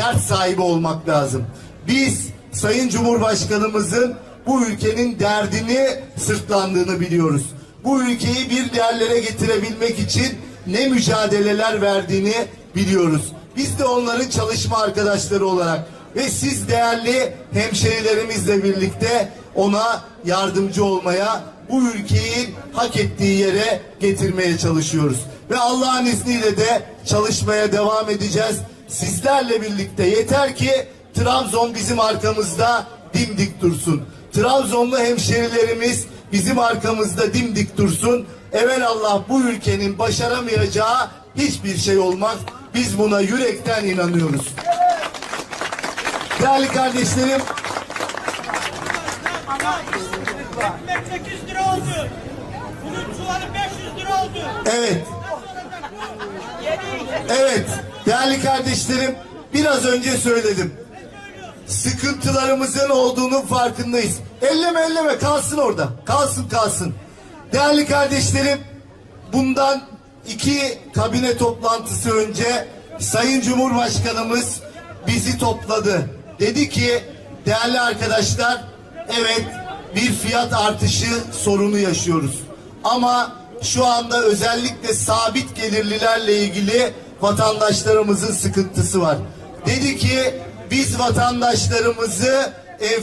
dert sahibi olmak lazım. Biz Sayın Cumhurbaşkanımızın bu ülkenin derdini sırtlandığını biliyoruz. Bu ülkeyi bir yerlere getirebilmek için ne mücadeleler verdiğini biliyoruz. Biz de onların çalışma arkadaşları olarak ve siz değerli hemşerilerimizle birlikte ona yardımcı olmaya, bu ülkeyi hak ettiği yere getirmeye çalışıyoruz. Ve Allah'ın izniyle de çalışmaya devam edeceğiz. Sizlerle birlikte yeter ki Trabzon bizim arkamızda dimdik dursun. Trabzonlu hemşerilerimiz bizim arkamızda dimdik dursun. Evelallah bu ülkenin başaramayacağı hiçbir şey olmaz. Biz buna yürekten inanıyoruz. Değerli kardeşlerim, Ekmek 8 lira oldu. Bunun çuvalı 500 lira oldu. evet, evet, değerli kardeşlerim, biraz önce söyledim. Sıkıntılarımızın olduğunun farkındayız. Elleme elleme kalsın orada. Kalsın kalsın. Değerli kardeşlerim, bundan iki kabine toplantısı önce Sayın Cumhurbaşkanımız bizi topladı. Dedi ki değerli arkadaşlar evet bir fiyat artışı sorunu yaşıyoruz. Ama şu anda özellikle sabit gelirlilerle ilgili vatandaşlarımızın sıkıntısı var. Dedi ki biz vatandaşlarımızı enflasyon